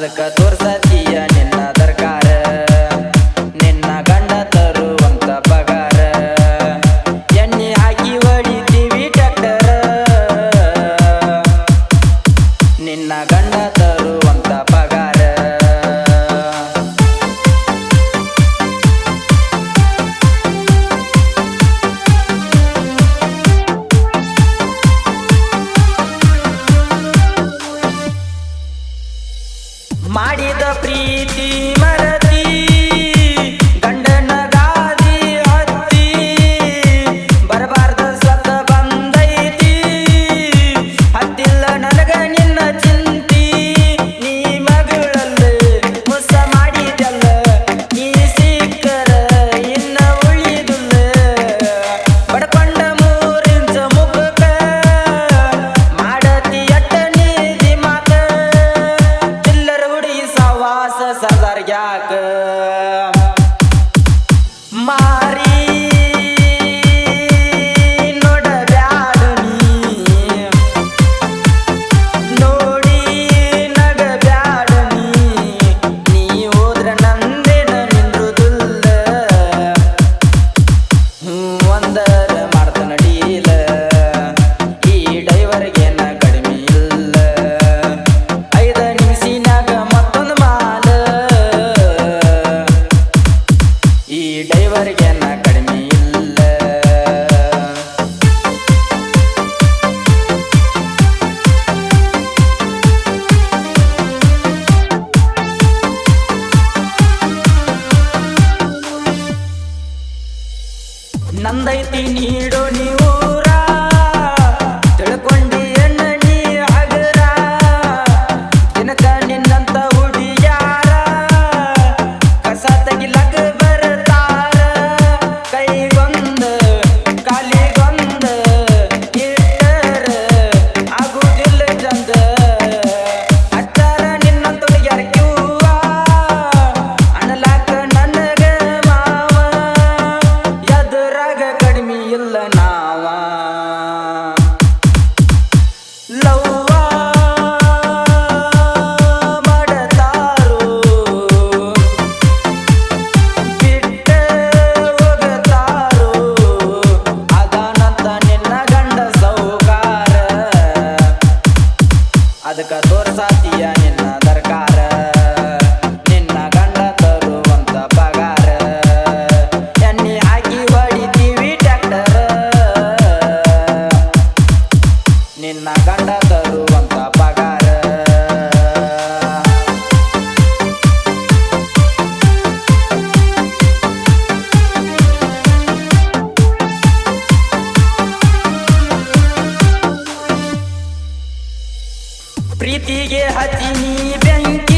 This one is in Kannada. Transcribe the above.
14 ಮಾಡಿದ ಪ್ರೀತಿ ಮರದ Da-da. ಡೈವರ್ಗೆ ನಾ ಕಡಿಮೆ ಇಲ್ಲ. ನಂದೈತಿ ನೀ the God. ಪ್ರೀತಿಗೆ ಹತ್ತಿನಿ ಬೆಂಕಿ